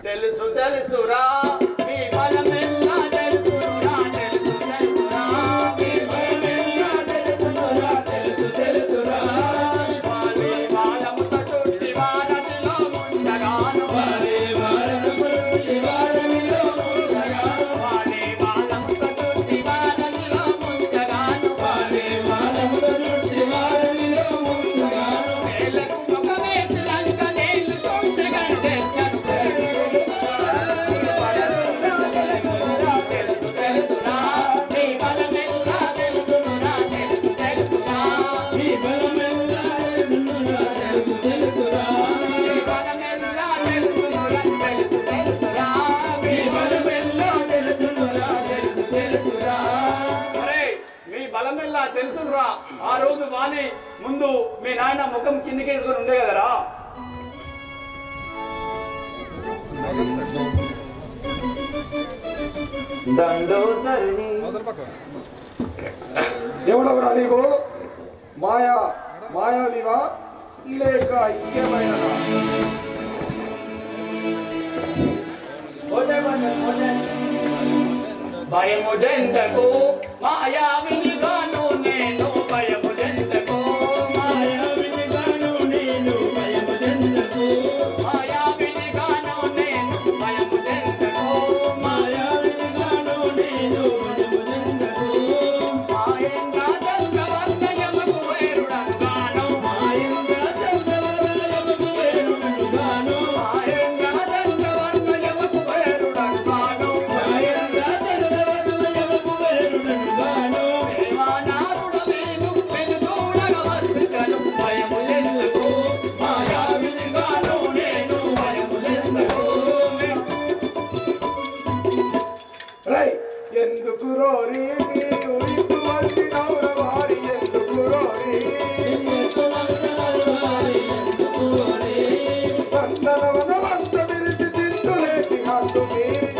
తెలుసు తెలుసురా ఆ రోజు వాణి ముందు మీ నాయన ముఖం కిందికి ఉండే కదరా? ఎవడవరా నీకు? మాయా మాయావివా లేక భయము జంటకు మాయావిని Alto Meu.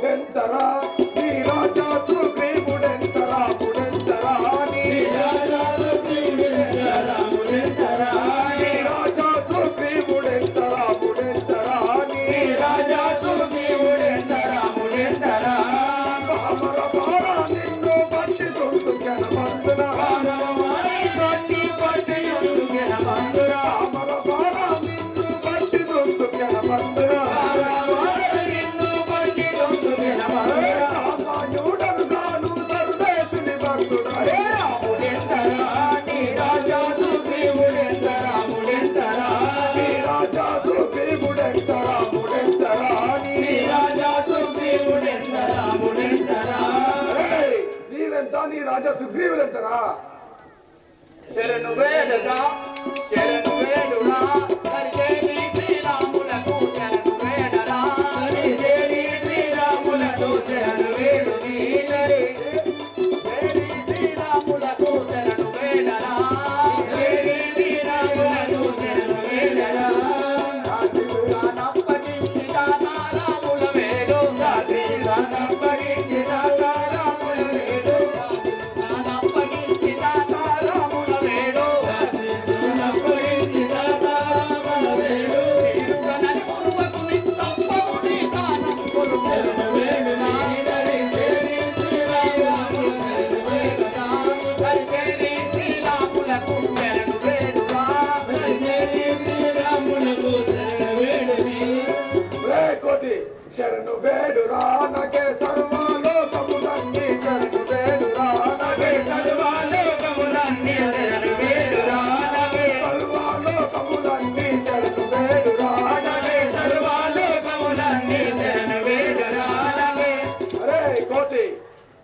Gentara. ಅಂತ ನೀ ರಾಜ ಸುಗ್ರೀವನಂತರ ಶರಣು ಬೇಡದ ಶರಣು ಬೇಡ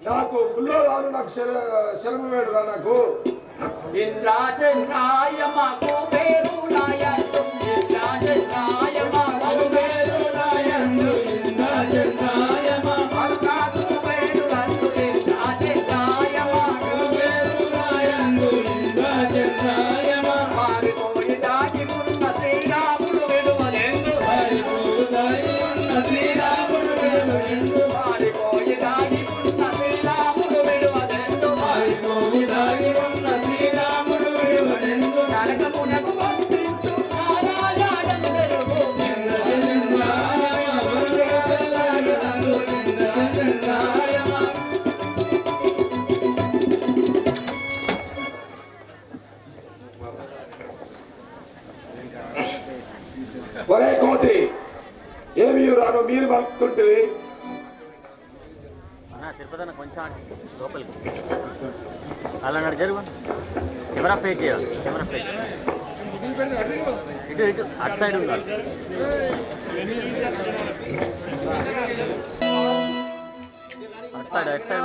నాకు పుల్లో రాదు నాకు శరము వేడు రా నాకు. ఇంద్రాజ నాయ మాకు పేరు నాయ ఇంద్రాజ నాయ లోపలికి అలా నడు జరుగు కెమెరా పే చేయాలి. కెమెరా పే ఇటు ఇటు అటు సైడ్ ఉండాలి. అటు సైడ్ అటు సైడ్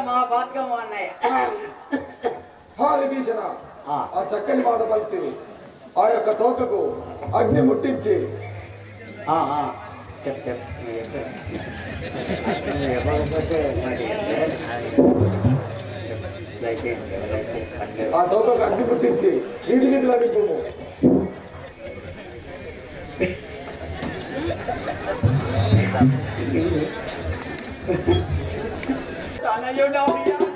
ఓటి చప్పుడు మా బతుకమ్మ అన్నయ్య హా విభీషణ ఆ. ఆ చక్కని మాట పలికి ఆ యొక్క తోకకు అగ్ని ముట్టించి ఆ, ఆ. చెప్పు చెప్పు నువ్వు చెప్పు. నువ్వు చెప్పకపోతే మరి I know you don't be